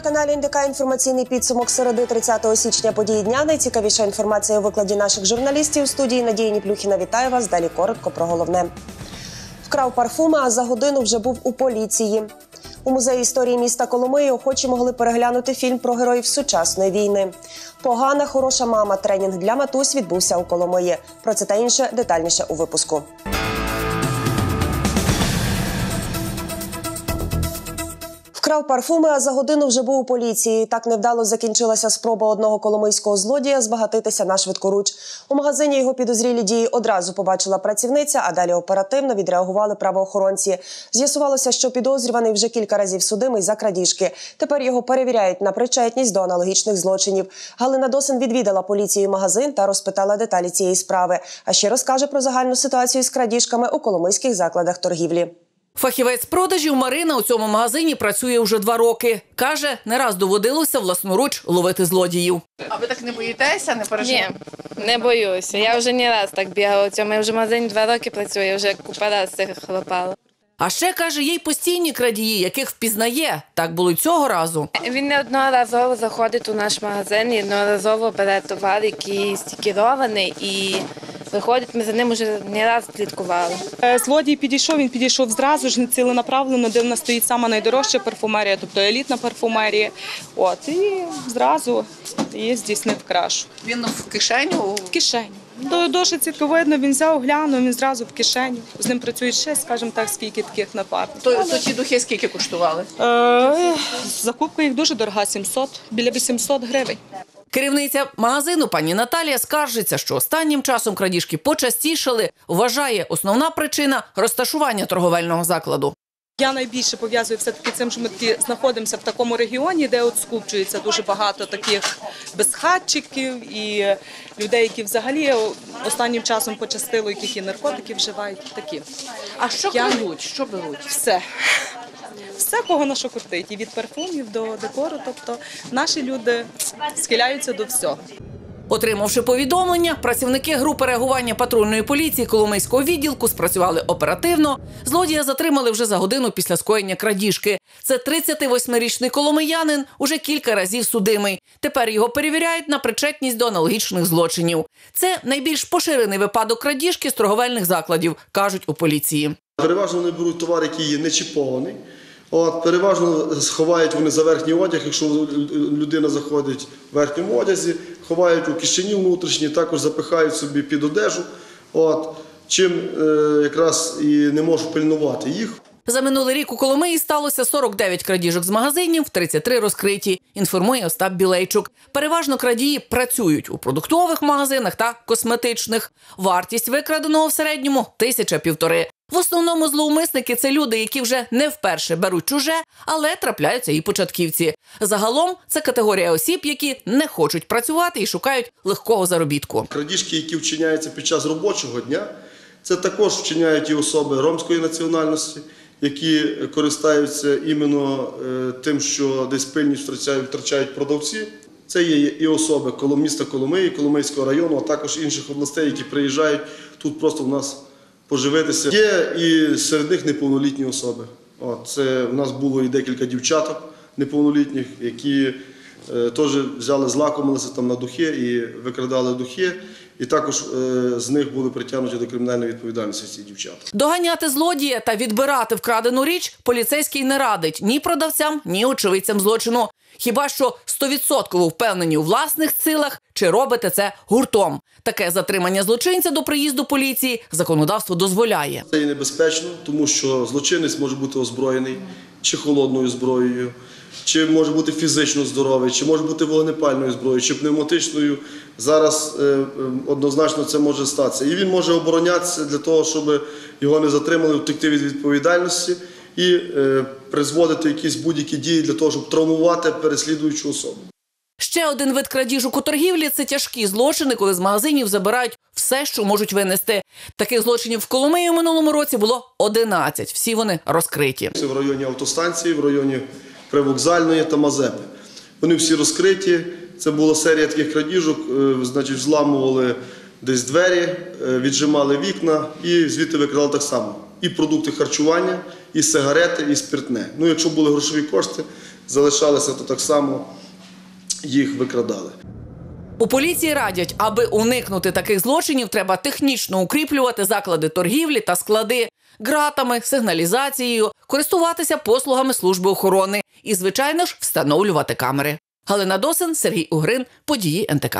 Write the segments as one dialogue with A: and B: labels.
A: телеканалі НДК інформаційний підсумок середи 30 січня події дня. Найцікавіша інформація у викладі наших журналістів. Студії Надії Ніплюхіна вітаю вас. Далі коротко про головне. Вкрав парфуми, а за годину вже був у поліції. У музеї історії міста Коломиї охочі могли переглянути фільм про героїв сучасної війни. Погана хороша мама. Тренінг для матусь відбувся у Коломиї. Про це та інше детальніше у випуску. Вкрав парфуми, а за годину вже був у поліції. Так невдало закінчилася спроба одного коломийського злодія збагатитися на швидкоруч. У магазині його підозрілі дії одразу побачила працівниця, а далі оперативно відреагували правоохоронці. З'ясувалося, що підозрюваний вже кілька разів судимий за крадіжки. Тепер його перевіряють на причетність до аналогічних злочинів. Галина Досин відвідала поліцію магазин та розпитала деталі цієї справи. А ще розкаже про загальну ситуацію з крадіжками у коломийських закладах торгівлі.
B: Фахівець продажів Марина у цьому магазині працює вже два роки. Каже, не раз доводилося власноруч ловити злодіїв.
C: А ви так не боїтеся, не переживаєте?
D: Ні, не боюся. Я вже не раз так бігала у цьому. Я вже в магазині два роки працюю, я вже купа раз цих хлопала.
B: А ще каже, є й постійні крадії, яких впізнає. Так було й цього разу.
D: Він неодноразово заходить у наш магазин і одноразово бере товар, який стікерований, і виходить, ми за ним вже не раз слідкували.
E: Е, Злодій підійшов, він підійшов зразу ж ціленаправлено, де в нас стоїть сама найдорожча парфумерія, тобто елітна парфумерія. От, і зразу її здійснив краш.
C: Він в кишеню.
E: В кишеню. До- Дуже чітко видно, він взяв, глянув, він зразу в кишеню. З ним працюють ще, скажімо так, скільки таких напарників.
C: То, то ті духи скільки коштували?
E: Е, закупка їх дуже дорога, 700, біля 800 гривень.
B: Керівниця магазину пані Наталія скаржиться, що останнім часом крадіжки почастішали. Вважає, основна причина розташування торговельного закладу.
E: Я найбільше пов'язую все-таки цим, що ми таки знаходимося в такому регіоні, де от скупчується дуже багато таких безхатчиків і людей, які взагалі останнім часом почастило, яких і наркотики вживають. Такі
C: А що
E: Я-?
C: Що беруть?
E: все. Все, кого на що кортить, і від парфумів до декору. Тобто наші люди схиляються до всього.
B: Отримавши повідомлення, працівники групи реагування патрульної поліції Коломийського відділку спрацювали оперативно. Злодія затримали вже за годину після скоєння крадіжки. Це 38-річний коломиянин, уже кілька разів судимий. Тепер його перевіряють на причетність до аналогічних злочинів. Це найбільш поширений випадок крадіжки з торговельних закладів, кажуть у поліції.
F: Переважно вони беруть товар, який є не чіпований. От, переважно сховають вони за верхній одяг, якщо людина заходить в верхньому одязі, ховають у кишені внутрішні, також запихають собі під одежу. От, чим е, якраз і не можуть пильнувати їх.
B: За минулий рік у Коломиї сталося 49 крадіжок з магазинів, 33 розкриті. Інформує Остап Білейчук. Переважно крадії працюють у продуктових магазинах та косметичних. Вартість викраденого в середньому тисяча півтори. В основному зловмисники це люди, які вже не вперше беруть чуже, але трапляються і початківці. Загалом це категорія осіб, які не хочуть працювати і шукають легкого заробітку.
F: Крадіжки, які вчиняються під час робочого дня, це також вчиняють і особи ромської національності, які користаються іменно е, тим, що десь пильність втрачають, втрачають продавці. Це є і особи коло міста Коломиї, Коломийського району, а також інших областей, які приїжджають тут просто в нас поживитися. Є і серед них неповнолітні особи. От, це в нас було і декілька дівчаток неповнолітніх, які е, теж взяли, злакомилися там на духи і викрадали духи. І також е, з них були притягнуті до кримінальної відповідальності ці дівчата.
B: Доганяти злодія та відбирати вкрадену річ поліцейський не радить ні продавцям, ні очевидцям злочину. Хіба що стовідсотково впевнені у власних силах чи робите це гуртом. Таке затримання злочинця до приїзду поліції законодавство дозволяє.
F: Це і небезпечно, тому що злочинець може бути озброєний чи холодною зброєю, чи може бути фізично здоровий, чи може бути вогнепальною зброєю, чи пневматичною. Зараз е, е, однозначно це може статися. І він може оборонятися для того, щоб його не затримали, втекти від відповідальності і е, призводити якісь будь-які дії для того, щоб травмувати переслідуючу особу.
B: Ще один вид крадіжок у торгівлі це тяжкі злочини, коли з магазинів забирають все, що можуть винести. Таких злочинів в Коломиї в минулому році було 11. Всі вони розкриті.
F: Це в районі автостанції, в районі привокзальної та Мазепи. Вони всі розкриті. Це була серія таких крадіжок, е, значить, взламували десь двері, е, віджимали вікна і звідти викрадали так само. І продукти харчування, і сигарети, і спиртне. Ну, якщо були грошові кошти, залишалися, то так само їх викрадали.
B: У поліції радять, аби уникнути таких злочинів, треба технічно укріплювати заклади торгівлі та склади ґратами, сигналізацією, користуватися послугами служби охорони і, звичайно ж, встановлювати камери. Галина Досин, Сергій Угрин, події НТК.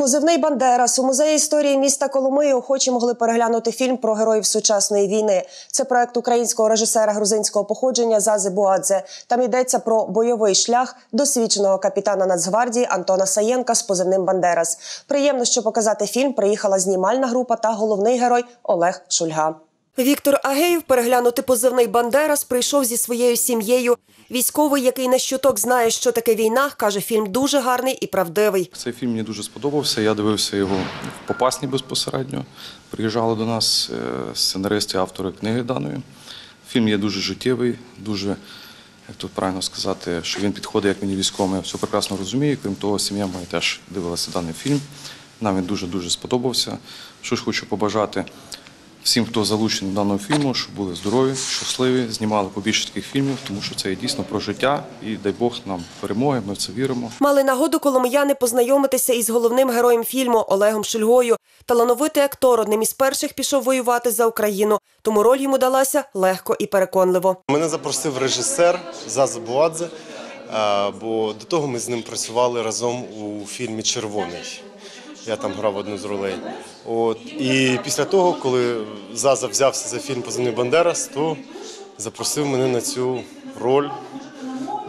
A: Позивний Бандерас у музеї історії міста Коломиї охочі могли переглянути фільм про героїв сучасної війни. Це проект українського режисера грузинського походження Зази Буадзе. Там йдеться про бойовий шлях досвідченого капітана Нацгвардії Антона Саєнка з позивним Бандерас. Приємно, що показати фільм приїхала знімальна група та головний герой Олег Шульга. Віктор Агеєв переглянути позивний Бандерас прийшов зі своєю сім'єю. Військовий, який на щоток знає, що таке війна, каже, фільм дуже гарний і правдивий.
G: Цей фільм мені дуже сподобався. Я дивився його в Попасні безпосередньо. Приїжджали до нас е, сценаристи, автори книги даної. Фільм є дуже життєвий, дуже, як тут правильно сказати, що він підходить як мені військовим. Я все прекрасно розумію. Крім того, сім'я моя теж дивилася даний фільм. Нам він дуже-дуже сподобався. Що ж хочу побажати всім, хто залучений до даного фільму, щоб були здорові, щасливі, знімали побільше таких фільмів, тому що це є дійсно про життя. І дай Бог нам перемоги, ми в це віримо.
A: Мали нагоду коломияни познайомитися із головним героєм фільму Олегом Шульгою. Талановитий актор одним із перших пішов воювати за Україну, тому роль йому далася легко і переконливо.
H: Мене запросив режисер Заза Буадзе, е, бо до того ми з ним працювали разом у фільмі Червоний. Я там грав одну з ролей. От і після того, коли Заза взявся за фільм Позивний Бандерас, то запросив мене на цю роль.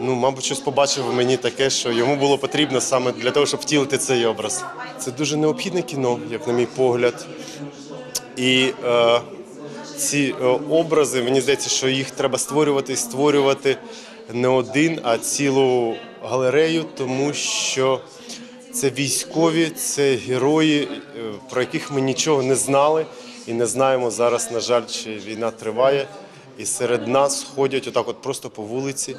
H: Ну, мабуть, щось побачив мені таке, що йому було потрібно саме для того, щоб втілити цей образ. Це дуже необхідне кіно, як на мій погляд. І е, ці е, образи, мені здається, що їх треба створювати і створювати не один, а цілу галерею, тому що це військові, це герої, е, про яких ми нічого не знали і не знаємо зараз, на жаль, чи війна триває. І серед нас ходять отак, от просто по вулиці.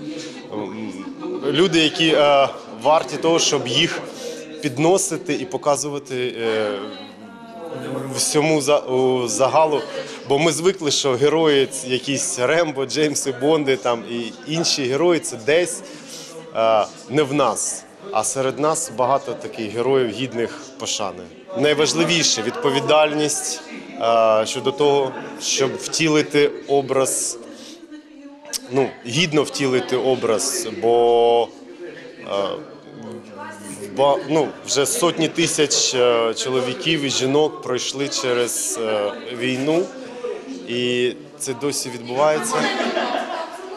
H: Люди, які е, варті того, щоб їх підносити і показувати е, всьому за- у загалу. Бо ми звикли, що герої якісь Рембо, Джеймси Бонди там і інші герої це десь е, не в нас. А серед нас багато таких героїв гідних пошани. Найважливіше відповідальність е, щодо того, щоб втілити образ, ну, гідно втілити образ, бо Ба- ну, вже сотні тисяч е, чоловіків і жінок пройшли через е, війну, і це досі відбувається.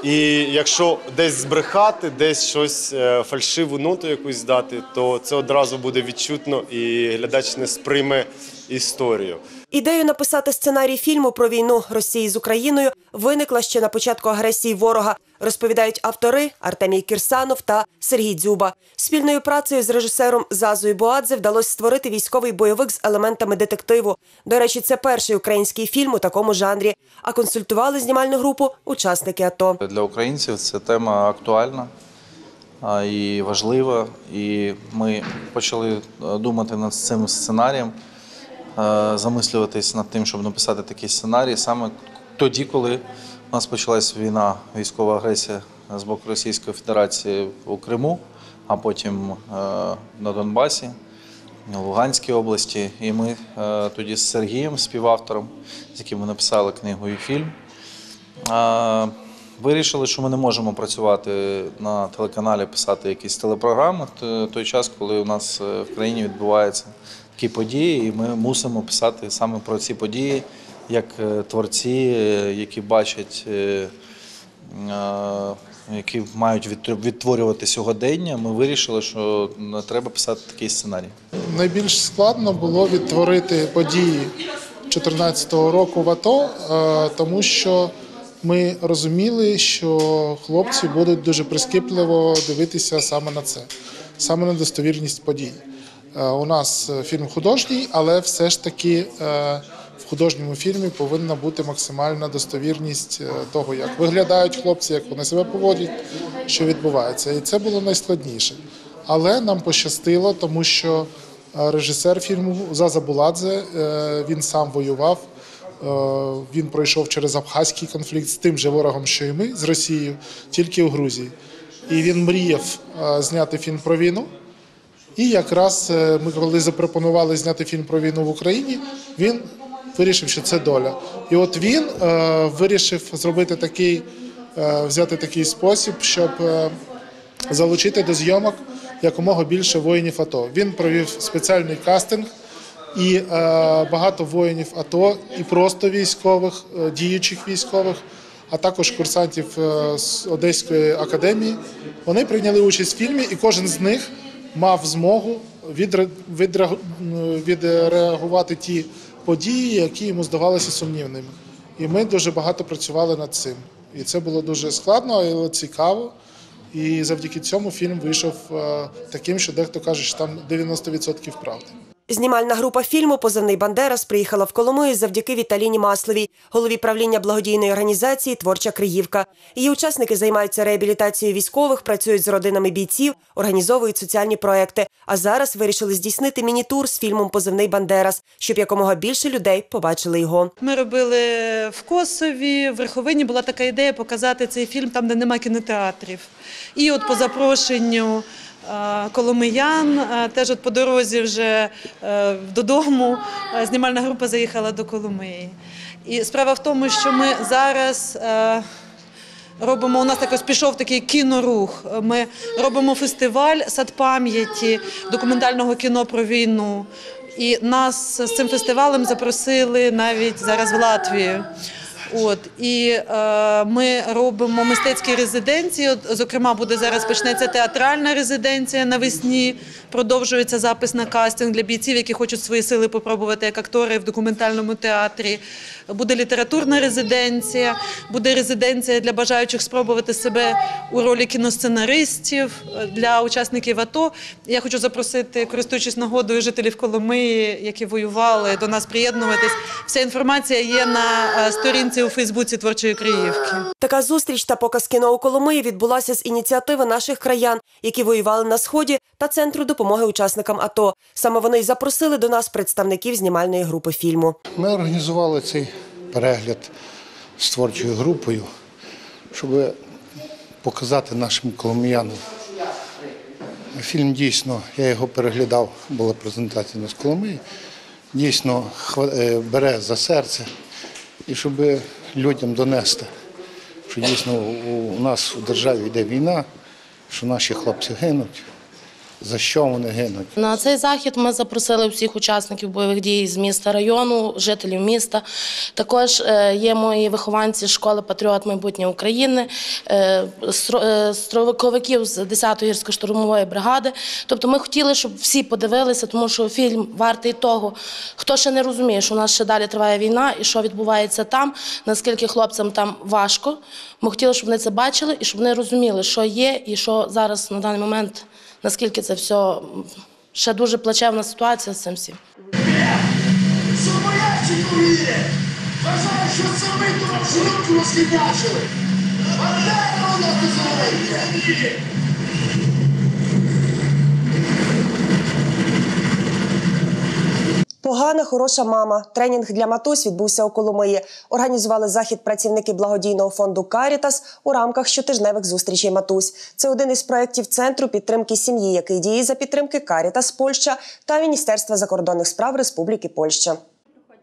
H: І якщо десь збрехати, десь щось е, фальшиву ноту якусь дати, то це одразу буде відчутно і глядач не сприйме історію.
A: Ідею написати сценарій фільму про війну Росії з Україною виникла ще на початку агресії ворога. Розповідають автори Артемій Кірсанов та Сергій Дзюба. Спільною працею з режисером Зазою Буадзе вдалося створити військовий бойовик з елементами детективу. До речі, це перший український фільм у такому жанрі. А консультували знімальну групу учасники АТО.
I: Для українців це тема актуальна і важлива. І ми почали е, думати над цим сценарієм, замислюватись над тим, щоб написати такий сценарій саме тоді, коли у нас почалась війна, військова агресія з боку Російської Федерації у Криму, а потім е, на Донбасі. в Луганській області, і ми е, тоді з Сергієм, співавтором, з яким ми написали книгу і фільм, Вирішили, що ми не можемо працювати на телеканалі, писати якісь телепрограми в той час, коли у нас е, в країні відбуваються такі події, і ми мусимо писати саме про ці події, як е, творці, е, які бачать, е, які мають відтворювати сьогодення. Ми вирішили, що треба писати такий сценарій.
J: Найбільш складно було відтворити події 2014 року в АТО, тому що ми розуміли, що хлопці будуть дуже прискіпливо дивитися саме на це, саме на достовірність подій. Е, У нас е, фільм художній, але все ж таки е, в художньому фільмі повинна бути максимальна достовірність того, як виглядають хлопці, як вони себе поводять, що відбувається. І це було найскладніше. Але нам пощастило, тому що режисер фільму Заза Буладзе він сам воював. Він пройшов через Абхазький конфлікт з тим же ворогом, що і ми з Росією, тільки у Грузії. і він мріяв зняти фільм про війну. І якраз е, ми, коли запропонували зняти фільм про війну в Україні, він вирішив, що це доля. І от він е, вирішив зробити такий, е, взяти такий спосіб, щоб залучити до зйомок якомога більше воїнів АТО. Він провів спеціальний кастинг, і е, багато воїнів АТО, і просто військових, діючих військових, а також курсантів з Одеської академії. Вони прийняли участь в фільмі, і кожен з них мав змогу відре- відре- відреагувати ті події, які йому здавалися сумнівними. І ми дуже багато працювали над цим. І це було дуже складно, але цікаво. І завдяки цьому фільм вийшов е, таким, що дехто каже, що там 90% правди.
A: Знімальна група фільму Позивний Бандерас приїхала в Коломию завдяки Віталіні Масловій, голові правління благодійної організації Творча Криївка. Її учасники займаються реабілітацією військових, працюють з родинами бійців, організовують соціальні проекти. А зараз вирішили здійснити міні-тур з фільмом Позивний Бандерас, щоб якомога більше людей побачили його.
K: Ми робили в Косові, в Верховині була така ідея показати цей фільм там, де нема кінотеатрів. І от по запрошенню коломиян, е, теж от по дорозі вже е, додому, е, знімальна група заїхала до Коломиї. І справа в тому, що ми зараз. е, Робимо у нас якось пішов такий кінорух. Ми робимо фестиваль сад пам'яті документального кіно про війну. І нас з цим фестивалем запросили навіть зараз в Латвію. От і е, ми робимо мистецькі резиденції. От, зокрема, буде зараз почнеться театральна резиденція навесні. Продовжується запис на кастинг для бійців, які хочуть свої сили попробувати як актори в документальному театрі. Буде літературна резиденція, буде резиденція для бажаючих спробувати себе у ролі кіносценаристів е, для учасників АТО. Я хочу запросити, користуючись нагодою, жителів Коломиї, які воювали, до нас приєднуватись. Вся інформація є на е, сторінці у Фейсбуці творчої Криївки.
A: Така зустріч та показ кіно у Коломиї відбулася з ініціативи наших краян, які воювали на сході та центру допомоги учасникам АТО. Саме вони й запросили до нас представників знімальної групи фільму.
L: Ми організували цей перегляд з творчою групою, щоб показати нашим коломиянам. Фільм дійсно, я його переглядав, була презентація на з Коломиї, дійсно е, бере за серце і щоб людям донести, що дійсно у- нас у державі йде війна, що наші хлопці гинуть. За що вони гинуть?
M: На цей захід ми запросили всіх учасників бойових дій з міста району, жителів міста. Також е, є мої вихованці школи Патріот майбутнє України, е, е, строковиків з 10-ї гірсько-штурмової бригади. Тобто ми хотіли, щоб всі подивилися, тому що фільм вартий того, хто ще не розуміє, що у нас ще далі триває війна і що відбувається там, наскільки хлопцям там важко. Ми хотіли, щоб вони це бачили і щоб вони розуміли, що є і що зараз на даний момент наскільки це все ще дуже плачевна ситуація з цим всім.
N: Вважаю, що це ми ту розкидачили. розхідячили! Бандера у нас дозволяє!
A: Погана, хороша мама. Тренінг для матусь відбувся у Коломиї. Організували захід працівники благодійного фонду Карітас у рамках щотижневих зустрічей матусь. Це один із проєктів центру підтримки сім'ї, який діє за підтримки Карітас Польща та Міністерства закордонних справ Республіки Польща.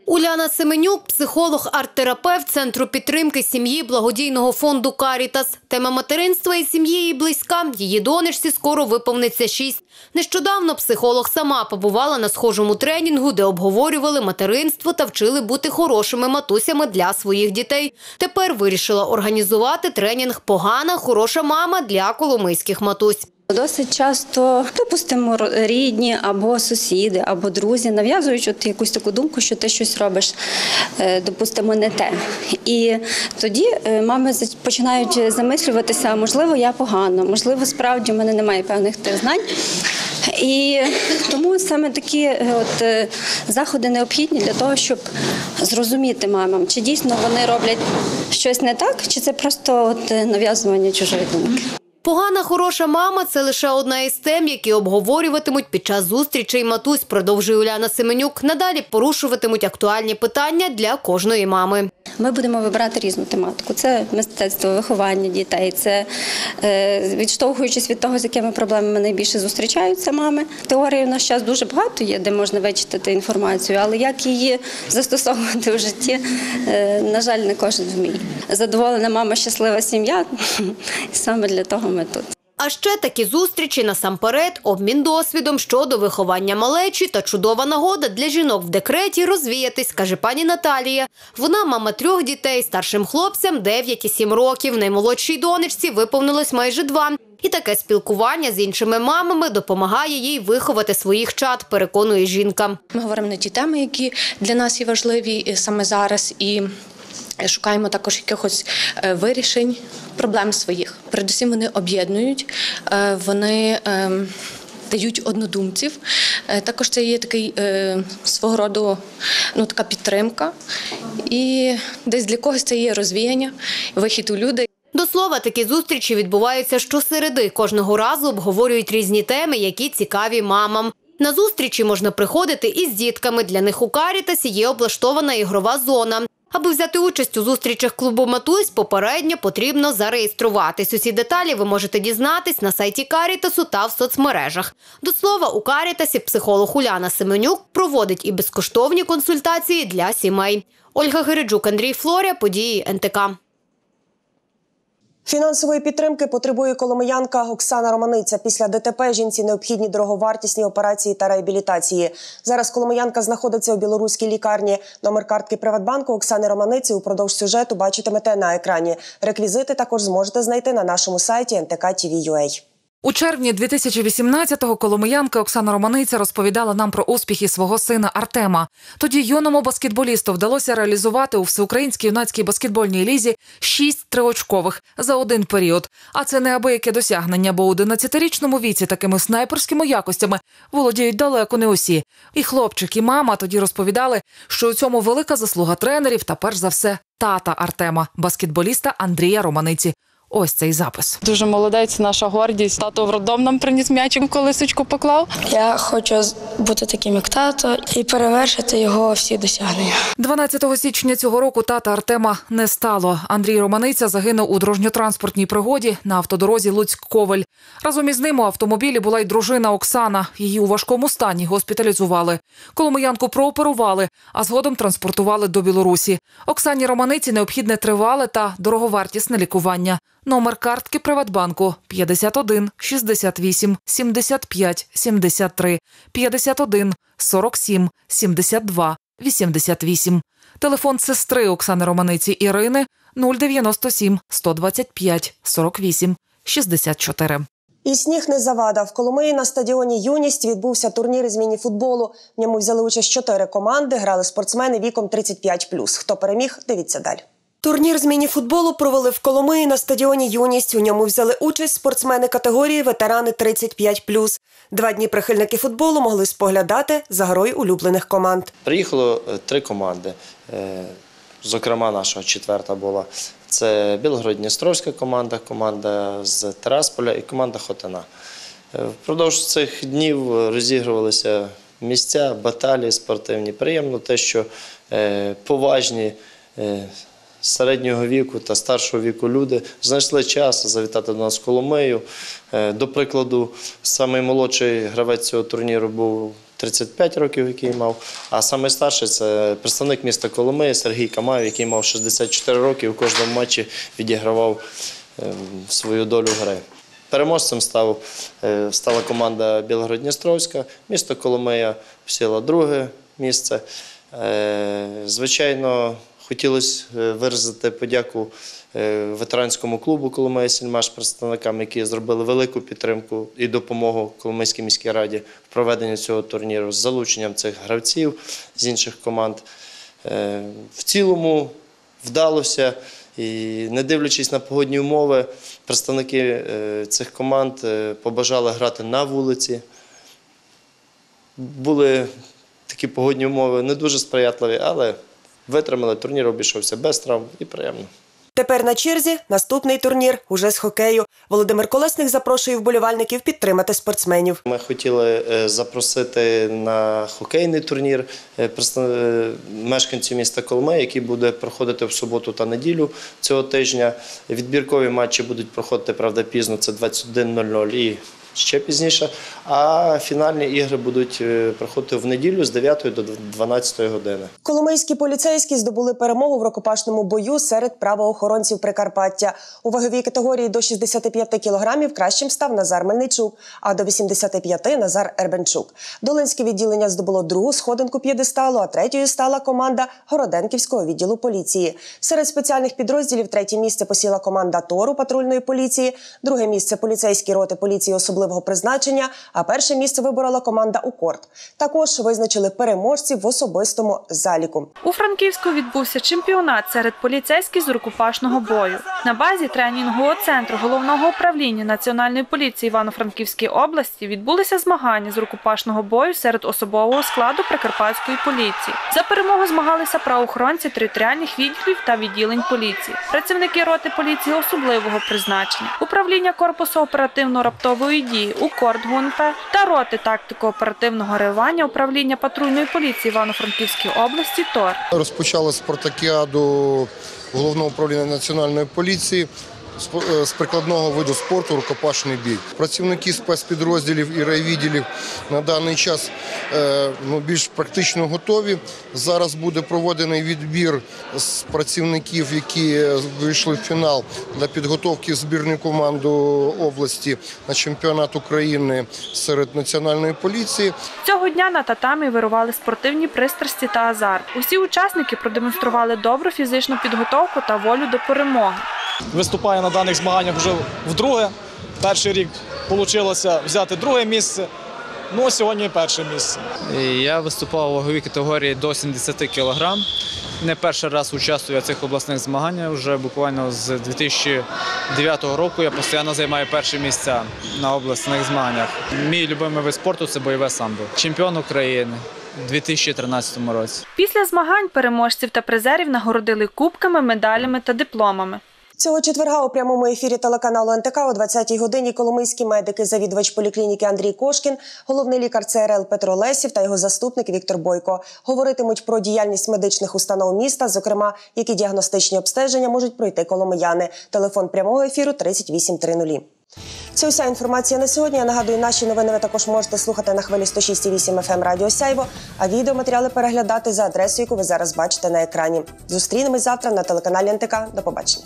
O: Уляна Семенюк, психолог, арт-терапевт Центру підтримки сім'ї благодійного фонду Карітас. Тема материнства і сім'ї їй близька. Її донечці скоро виповниться шість. Нещодавно психолог сама побувала на схожому тренінгу, де обговорювали материнство та вчили бути хорошими матусями для своїх дітей. Тепер вирішила організувати тренінг Погана, хороша мама для коломийських матусь.
P: Досить часто, допустимо, рідні або сусіди, або друзі нав'язують от якусь таку думку, що ти щось робиш, е, допустимо, не те. І тоді е, мами починають замислюватися, можливо, я погано, можливо, справді в мене немає певних тих знань. І тому саме такі е, от заходи необхідні для того, щоб зрозуміти мамам, чи дійсно вони роблять щось не так, чи це просто от нав'язування чужої думки.
O: Погана хороша мама це лише одна із тем, які обговорюватимуть під час зустрічей матусь, продовжує Уляна Семенюк. Надалі порушуватимуть актуальні питання для кожної мами.
P: Ми будемо вибирати різну тематику. Це мистецтво, виховання дітей, це е, відштовхуючись від того, з якими проблемами найбільше зустрічаються мами. Теорії в наш час дуже багато є, де можна вичитати інформацію, але як її застосовувати в житті, е, на жаль, не кожен вміє. Задоволена мама, щаслива сім'я. Саме для того ми тут.
O: А ще такі зустрічі насамперед, обмін досвідом щодо виховання малечі та чудова нагода для жінок в декреті розвіятись, каже пані Наталія. Вона мама трьох дітей, старшим хлопцям 9 і 7 років. Наймолодшій донечці виповнилось майже два. І таке спілкування з іншими мамами допомагає їй виховати своїх чад, переконує жінка.
Q: Ми говоримо на ті теми, які для нас є важливі е, саме зараз, і шукаємо також якихось е, вирішень проблем своїх. Передусім вони об'єднують, е, вони. ем, Дають однодумців. Е, Також це є такий свого роду ну, така підтримка. І десь для когось це є розвіяння, вихід у люди.
O: До слова, такі зустрічі відбуваються щосереди. Кожного разу обговорюють різні теми, які цікаві мамам. На зустрічі можна приходити із дітками. Для них у Карітасі є облаштована ігрова зона. Аби взяти участь у зустрічах клубу Матусь, попередньо потрібно зареєструватись. Усі деталі ви можете дізнатись на сайті Карітасу та в соцмережах. До слова, у Карітасі психолог Уляна Семенюк проводить і безкоштовні консультації для сімей. Ольга Гириджук, Андрій Флоря, події НТК.
A: Фінансової підтримки потребує коломиянка Оксана Романиця. Після ДТП жінці необхідні дороговартісні операції та реабілітації. Зараз коломиянка знаходиться у білоруській лікарні. Номер картки Приватбанку Оксани Романиці упродовж сюжету бачитимете на екрані. Реквізити також зможете знайти на нашому сайті ntk.tv.ua.
R: У червні 2018-го коломиянка Оксана Романиця розповідала нам про успіхи свого сина Артема. Тоді юному баскетболісту вдалося реалізувати у всеукраїнській юнацькій баскетбольній лізі шість триочкових за один період. А це неабияке досягнення, бо у 11-річному віці такими снайперськими якостями володіють далеко не усі. І хлопчик, і мама тоді розповідали, що у цьому велика заслуга тренерів та перш за все тата Артема, баскетболіста Андрія Романиці. Ось цей запис.
S: Дуже молодець, наша гордість. Тато в роддом нам приніс м'ячик, колисочку поклав.
T: Я хочу бути таким, як тато, і перевершити його всі досягнення.
R: 12 січня цього року тата Артема не стало. Андрій Романиця загинув у дорожньо-транспортній пригоді на автодорозі Луцьк-Ковель. Разом із ним у автомобілі була й дружина Оксана. Її у важкому стані госпіталізували. Коломиянку прооперували, а згодом транспортували до Білорусі. Оксані Романиці необхідне тривале та дороговартісне лікування. Номер картки Приватбанку 51 68 75 73 51 47 72 88. Телефон сестри Оксани Романиці Ірини 097 125 48 64.
A: І сніг не завада. В Коломиї на стадіоні Юність відбувся турнір із міні-футболу. В ньому взяли участь чотири команди. Грали спортсмени віком 35+. Хто переміг? Дивіться далі. Турнір з міні-футболу провели в Коломиї на стадіоні Юність. У ньому взяли участь спортсмени категорії ветерани 35+. Два дні прихильники футболу могли споглядати за грою улюблених команд.
U: Приїхало е, три команди. Зокрема, наша четверта була. Це Білгород-Дністровська команда, команда з Терасполя і команда Хотина. Е, Впродовж цих днів розігрувалися місця, баталії спортивні. Приємно те, що е, поважні е, середнього віку та старшого віку люди знайшли час завітати до нас Коломию. До прикладу, наймолодший гравець цього турніру був 35 років, який мав, а найстарший це представник міста Коломиї Сергій Камаєв, який мав 64 роки і у кожному матчі відігравав е, свою долю гри. Переможцем став, е, стала команда Білгород-Дністровська, місто Коломия посіла друге місце. Е, Звичайно, хотілося е, виразити подяку е, ветеранському клубу Коломия Сільмаш, представникам, які зробили велику підтримку і допомогу Коломийській міській раді в проведенні цього турніру з залученням цих гравців з інших команд. Е, В цілому вдалося. І не дивлячись на погодні умови, представники цих команд побажали грати на вулиці. Були такі погодні умови не дуже сприятливі, але витримали. Турнір обійшовся без травм і приємно.
A: Тепер на черзі наступний турнір уже з хокею. Володимир Колесник запрошує вболівальників підтримати спортсменів.
U: Ми хотіли е, запросити на хокейний турнір е, е, мешканців міста Колми, який буде проходити в суботу та неділю цього тижня. Відбіркові матчі будуть проходити, правда, пізно, це 21.00 і ще пізніше. А фінальні ігри будуть е, проходити в неділю з 9 до 12 години.
A: Коломийські поліцейські здобули перемогу в рукопашному бою серед правоохоронців Прикарпаття. У ваговій категорії до 65 кілограмів кращим став Назар Мельничук, а до 85 – Назар Ербенчук. Долинське відділення здобуло другу сходинку п'єдесталу, а третьою стала команда Городенківського відділу поліції. Серед спеціальних підрозділів третє місце посіла команда Тору патрульної поліції, друге місце поліцейські роти поліції особливого призначення, а перше місце виборола команда Укорт. Також визначили переможців в особистому заліку.
V: У Франківську відбувся чемпіонат серед поліцейських з рукопашного бою. На базі тренінгового центру головного управління Національної поліції Івано-Франківської області відбулися змагання з рукопашного бою серед особового складу Прикарпатської поліції. За перемогу змагалися правоохоронці територіальних відділів та відділень поліції, працівники роти поліції особливого призначення, управління корпусу оперативно-раптової дії УКОРД ГУНП та роти тактико-оперативного реагування управління патрульної поліції Івано-Франківської області ТОР.
W: Розпочали спартакіаду головного управління національної поліції е, з прикладного виду спорту рукопашний бій. Працівники спецпідрозділів і райвідділів на даний час е, ну, більш практично готові. Зараз буде проведений відбір з працівників, які е, вийшли в фінал для підготовки збірної команди області на чемпіонат України серед національної поліції.
V: Цього дня на татамі вирували спортивні пристрасті та азарт. Усі учасники продемонстрували добру фізичну підготовку та волю до перемоги.
X: Виступаю на даних змаганнях вже вдруге. Перший рік вийшло взяти друге місце. Ну, а сьогодні перше місце.
Y: Я виступав у ваговій категорії до 70 кг. Не перший раз участвую в цих обласних змаганнях. Вже буквально з 2009 року я постійно займаю перші місця на обласних змаганнях. Мій любимий вид спорту це бойове самбо. Чемпіон України у 2013 році.
V: Після змагань переможців та призерів нагородили кубками, медалями та дипломами.
A: Цього четверга у прямому ефірі телеканалу НТК о 20-й годині коломийські медики, завідувач поліклініки Андрій Кошкін, головний лікар ЦРЛ Петро Лесів та його заступник Віктор Бойко говоритимуть про діяльність медичних установ міста, зокрема, які діагностичні обстеження можуть пройти коломияни. Телефон прямого ефіру 3830. Це уся інформація на сьогодні. Я нагадую, наші новини ви також можете слухати на хвилі 106,8 FM Радіо Сяйво, а відеоматеріали переглядати за адресою, яку ви зараз бачите на екрані. Зустрінемось завтра на телеканалі НТК. До побачення.